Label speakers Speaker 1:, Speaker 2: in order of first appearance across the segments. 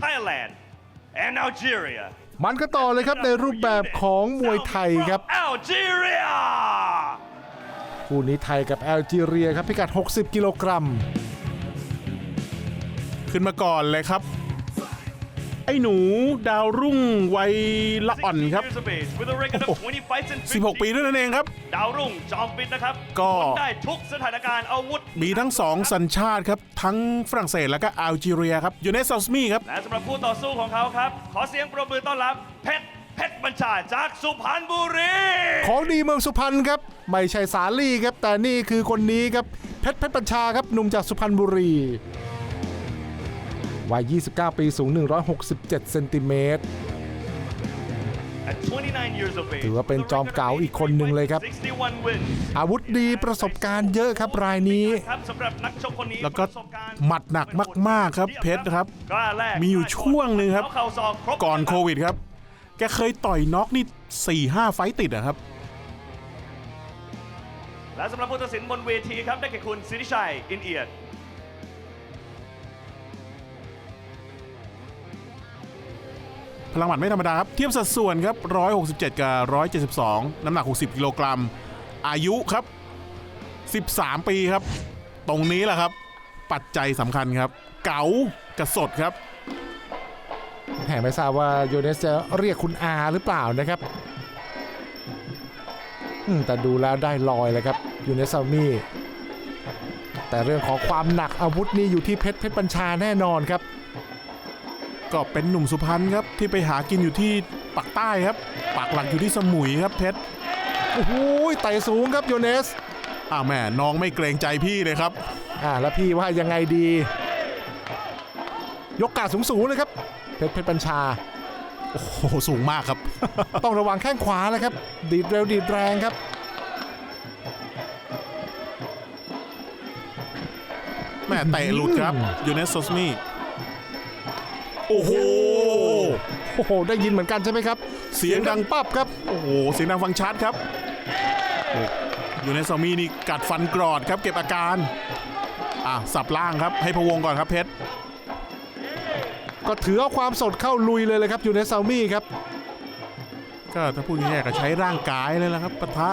Speaker 1: Thailand and Algeria
Speaker 2: มันก็ต่อเลยครับในรูปแบบของมวยไทยครับ
Speaker 1: Algeria
Speaker 2: คู่นี้ไทยกับแอลจีเรียครับพิกัด 60 กิโลกรัม
Speaker 3: ขึ้นมาก่อนเลยครับ ไอ้หนูดาวรุ่งวัยละอ่อนครับ
Speaker 1: years of age with a record of 20 fights and
Speaker 3: 16 ปีด้วยนั่นเองครับ
Speaker 1: ดาวรุ่งจอมฟิตนะครับ
Speaker 3: ก็
Speaker 1: ทนได้ทุกสถานการณ์อาวุธ
Speaker 3: มีทั้งสองสัญชาติครับ ทั้งฝรั่งเศสแล้วก็อัลจีเรียครับยูเนสซาสมีครับ
Speaker 1: และสำหรับคู่ต่อสู้ของเขาครับ ขอเสียงปรบมือต้อนรับ เพชรเพชรบัญชาจากสุพรรณบุรี
Speaker 2: ของดีเมืองสุพรรณครับไม่ใช่สาลี่ครับ แต่นี่คือคนนี้ครับเพชรเพชรปัญชาครับหนุ่มจากสุพรรณบุรีวัย 29 ปีสูง 167 เซนติเมตร ถือว่าเป็นจอมเก๋าอีกคนหนึ่งเลยครับ
Speaker 1: 61 wins
Speaker 2: อาวุธดีประสบการณ์เยอะครับรายนี้
Speaker 1: ครับสำหรับนักชกคนนี้
Speaker 3: แล้วก็
Speaker 1: ประสบารณ์
Speaker 3: หมัดหนักมาก ๆ ครับเพชรครับ
Speaker 1: กล้าแรก
Speaker 3: มีอยู่ช่วงหนึ่งครับ
Speaker 1: เข่าศอกครบ
Speaker 3: ก่อนโควิดครับ แกเคยต่อยน็อกนี่ 4 5 ไฟต์ติดอะครับ
Speaker 1: และสำหรับผู้ตัดสินบนเวทีครับได้แก่คุณสิริชัยอินเอียด
Speaker 3: พลังหมัดไม่ธรรมดาครับ เทียบสัดส่วนครับ 167 กับ 172 น้ำหนัก 60 กิโลกรัม อายุครับ 13 ปีครับ ตรงนี้แหละครับ ปัจจัยสำคัญครับ เก๋ากระสดครับ
Speaker 2: แหมไม่ทราบว่าโยเนสจะเรียกคุณอาหรือเปล่านะครับแต่ดูแล้วได้ลอยเลยครับยูเนสซามี่แต่เรื่องของความหนักอาวุธนี่อยู่ที่เพชรเพชรบัญชาแน่นอนครับ
Speaker 3: ก็เป็นหนุ่มสุพรรณครับที่ไปหากินอยู่ที่ปักใต้ครับปักหลักอยู่ที่สมุยครับเพชร
Speaker 2: โอ้โหไต่สูงครับโยเนส
Speaker 3: อ้าวแม่น้องไม่เกรงใจพี่เลยครับ
Speaker 2: อ่าแล้วพี่ว่ายังไงดี ยกกาดสูงๆเลยครับ เพชรเพชรบัญชา
Speaker 3: โอ้โหสูงมากครับ
Speaker 2: ต้องระวังแข้งขวาแล้วครับ ดีดเร็วดีดแรงครับ
Speaker 3: แม่เตะหลุดครับยูเนสโซสมี โอ้โห
Speaker 2: โอ้โห ได้ยินเหมือนกันใช่ไหมครับ
Speaker 3: เสียงดัง
Speaker 2: ปั๊บครับ
Speaker 3: โอ้โห เสียงดังฟังชัดครับโอ้ยูเนสโซมีนี่กัดฟันกรอดครับ เก็บอาการ อะ สับล่างครับ ให้พะวงก่อนครับเพชร
Speaker 2: ก็ถือเอาความสดเข้าลุยเลยเลยครับ อยู่ในซามี่ครับ
Speaker 3: ก็ถ้าพูดง่ายๆก็ใช้ร่างกายเลยละครับปะทะ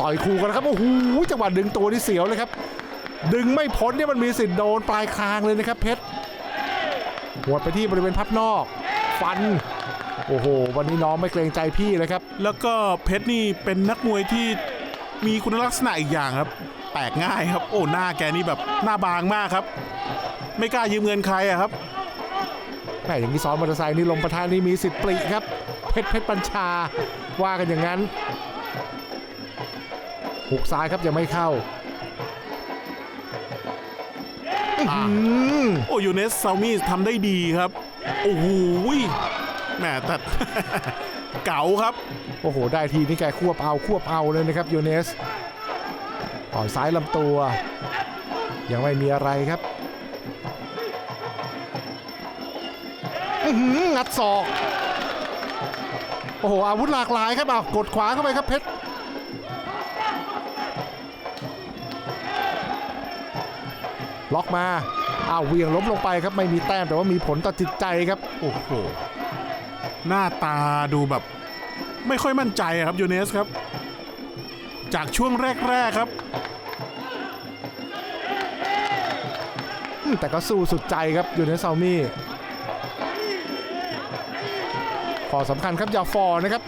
Speaker 2: ต่อยคู่กันนะครับ โอ้โห จังหวะดึงตัวนี่เสียวเลยครับ ดึงไม่พ้นเนี่ยมันมีสิทธิ์โดนปลายคางเลยนะครับเพชรหัวดไปที่บริเวณพับนอก ฟัน โอ้โห วันนี้น้องไม่เกรงใจพี่เลยครับ
Speaker 3: แล้วก็เพชรนี่เป็นนักมวยที่มีคุณลักษณะอีกอย่างครับ แตกง่ายครับ โอ้หน้าแกนี่แบบหน้าบางมากครับ ไม่กล้ายืมเงินใครอะครับ
Speaker 2: แหมอย่างที่ซ้อนมอเตอร์ไซค์นี่ลมประทานนี่มีสิทธิ์ปริครับ เพชรเพชรปัญชาว่ากันอย่างนั้นหุกซ้ายครับยังไม่เข้า
Speaker 3: โอ้ยูเนสซามี่ทำได้ดีครับ โอ้โหแหมแต่เก๋าครับ
Speaker 2: โอ้โห ได้ทีนี่แกควบเอาควบเอาเลยนะครับยูเนสต่อยซ้ายลำตัว ยังไม่มีอะไรครับอื้อหืองัดศอก โอ้โห อาวุธหลากหลายครับเอากดขวาเข้าไปครับเพชร ล็อกมาอ้าวเหวียงล้มลงไปครับไม่มีแต้มแต่ว่ามีผลต่อจิตใจครับ
Speaker 3: โอ้โหหน้าตาดูแบบ ไม่ค่อยมั่นใจอะครับยูเนสครับ จากช่วงแรก ๆครับ
Speaker 2: อืมแต่ก็สู้สุดใจครับอยู่ในซามี่ข้อสำคัญครับอย่าฟอร์นะครับ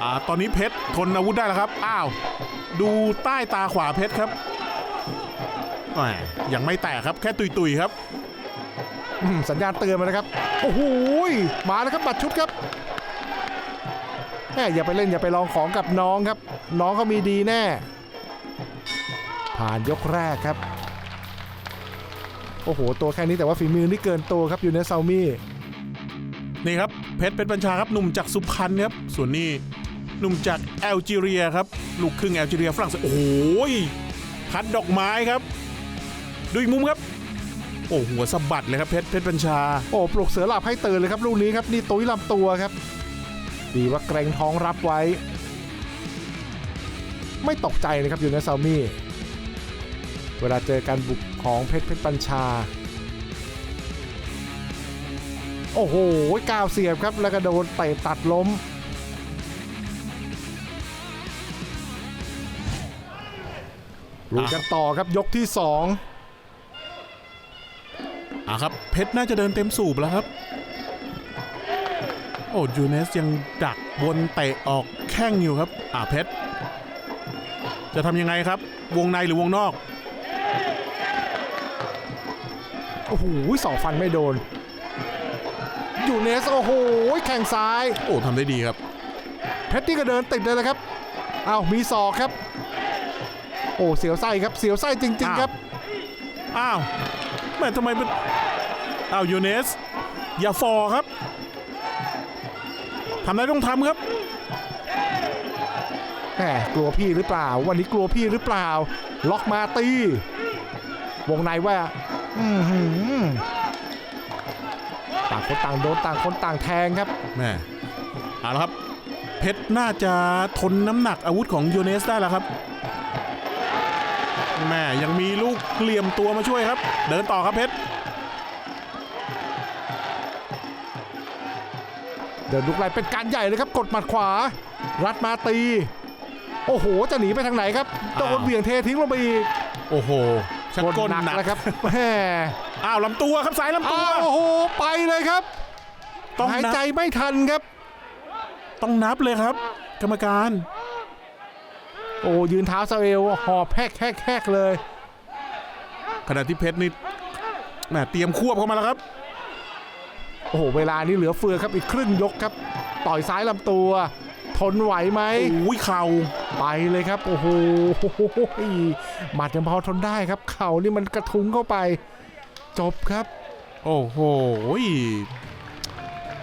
Speaker 3: อ่าตอนนี้เพชรทนอาวุธได้แล้วครับ อ้าว ดูใต้ตาขวาเพชรครับแหม ยังไม่แตกครับแค่ตุยๆครับ
Speaker 2: อืมสัญญาณเตือนมานะครับ โอ้โหยมาแล้วครับบัตรชุดครับแหมอย่าไปเล่นอย่าไปลองของกับน้องครับ น้องเขามีดีแน่ ผ่านยกแรกครับ โอ้โห ตัวแค่นี้แต่ว่าฝีมือนี่เกินตัวครับอยู่ในซามี่
Speaker 3: นี่ครับ เพชรเพชรบัญชาครับหนุ่มจากสุพรรณครับ ส่วนนี้หนุ่มจากแอลจีเรียครับ ลูกครึ่งแอลจีเรียฝรั่งเศสโอ้โหคัดดอกไม้ครับ ดูอีกมุมครับ โอ้หัวสะบัดเลยครับเพชรเพชรบัญชา
Speaker 2: โอ้ปลุกเสือหลับให้ตื่นเลยครับลูกนี้ครับนี่ตุ้ยลำตัวครับ ดีว่าเกรงท้องรับไว้ ไม่ตกใจนะครับอยู่ในซามี่เวลาเจอการบุกของเพชรเพชรปัญชา โอ้โหก้าวเสียบครับแล้วก็โดนเตะตัดล้มลุยกันต่อครับยกที่ 2
Speaker 3: อะครับ เพชรน่าจะเดินเต็มสูบแล้วครับ โอ้ยูเนสยังดักบนเตะออกแข้งอยู่ครับ อะเพชร จะทำยังไงครับ วงในหรือวงนอก
Speaker 2: โอ้โหสองฟันไม่โดน ยูเนส โอ้โห แข่งซ้าย
Speaker 3: โอ้ทำได้ดีครับ
Speaker 2: เพชรนี่ก็เดินติดเลยนะครับอ้าวมีศอกครับ โอ้เสียวไส้ครับ เสียวไส้จริง ๆ ครับ
Speaker 3: อ้าวแม่ทำไมมัน อ้าวยูเนส อย่าฟอครับทำได้ต้องทำครับ
Speaker 2: แหมกลัวพี่หรือเปล่า วันนี้กลัวพี่หรือเปล่า ล็อกมาตี วงในว่าอือหือต่างคนต่างโดนต่างคนต่างแทงครับ
Speaker 3: แม่เอาละครับ เพชรน่าจะทนน้ำหนักอาวุธของยูเนสได้แล้วครับแม่ยังมีลูกเหลี่ยมตัวมาช่วยครับ เดินต่อครับเพชร
Speaker 2: เดินลุกไล่เป็นการใหญ่เลยครับ กดหมัดขวา รัดมาตี โอ้โห จะหนีไปทางไหนครับโดนเบี่ยงเททิ้งลงไปอีก
Speaker 3: โอ้โหชักก้นหนัก
Speaker 2: แล้วครับแหม
Speaker 3: อ้าวลำตัวครับสายลำตัว
Speaker 2: อ้าวโอ้โหไปเลยครับ
Speaker 3: ต้อง
Speaker 2: หาย
Speaker 3: นับ
Speaker 2: ใจไม่ทันครับ
Speaker 3: ต้องนับเลยครับ กรรมการ
Speaker 2: โอ้ยืนเท้าซาเอลหอบแฮกแฮกแฮกเลย
Speaker 3: ขณะที่เพชรนี่แหมเตรียมควบเข้ามาแล้วครับ
Speaker 2: โอ้โห เวลานี้เหลือเฟือครับอีกครึ่งยกครับ ต่อยซ้ายลำตัว ทนไหวไหม
Speaker 3: โอ้ยเข่า
Speaker 2: ไปเลยครับ โอ้โหหมัดยังพอทนได้ครับ เข่านี่มันกระทุ้งเข้าไป จบครับ
Speaker 3: โอ้โห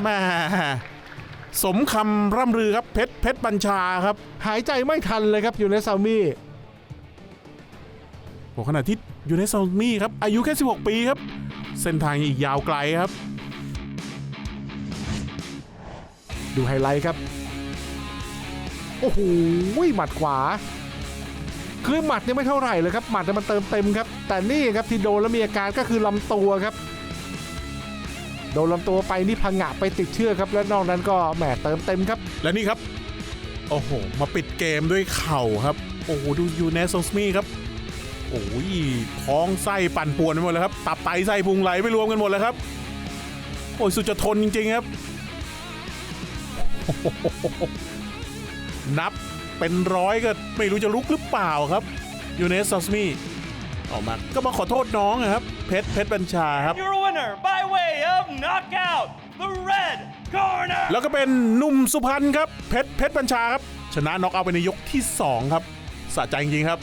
Speaker 3: แม่สมคำร่ำลือครับเพชรเพชรบัญชาครับ
Speaker 2: หายใจไม่ทันเลยครับอยู่ในซามี่
Speaker 3: โอ้ขณะที่อยู่ในซอมมี่ครับ อายุแค่ 16 ปีครับ เส้นทางอีกยาวไกลครับ
Speaker 2: ดูไฮไลท์ครับ โอ้โหหมัดขวา คือหมัดเนี่ยไม่เท่าไหร่เลยครับ หมัดเนี่ยมันเติมเต็มครับ แต่นี่ครับที่โดนแล้วมีอาการก็คือลำตัวครับ โดนลำตัวไปนี่พังงะไปติดเชือกครับ และนอกนั้นก็แหมเติมเต็มครับ
Speaker 3: และนี่ครับ โอ้โห มาปิดเกมด้วยเข่าครับ โอ้โห ดูยูเนสโซสมีครับ โอ้ยท้องไส้ปั่นป่วนไปหมดเลยครับ ตับไตไส้พุงไหลไปรวมกันหมดเลยครับ โอ้ยสุดจะทนจริงๆครับ นับเป็นร้อยก็ไม่รู้จะลุกหรือเปล่าครับยูเนสซอสมี่ออกมาก็มาขอโทษน้องอะครับ เพชรเพชรบัญชาครับ
Speaker 1: Your winner by way of knockout, the red corner.
Speaker 3: แล้วก็เป็นหนุ่มสุพรรณครับ เพชรเพชรบัญชาครับ ชนะน็อกเอาท์ไปในยกที่ 2 ครับสะใจจริงๆครับ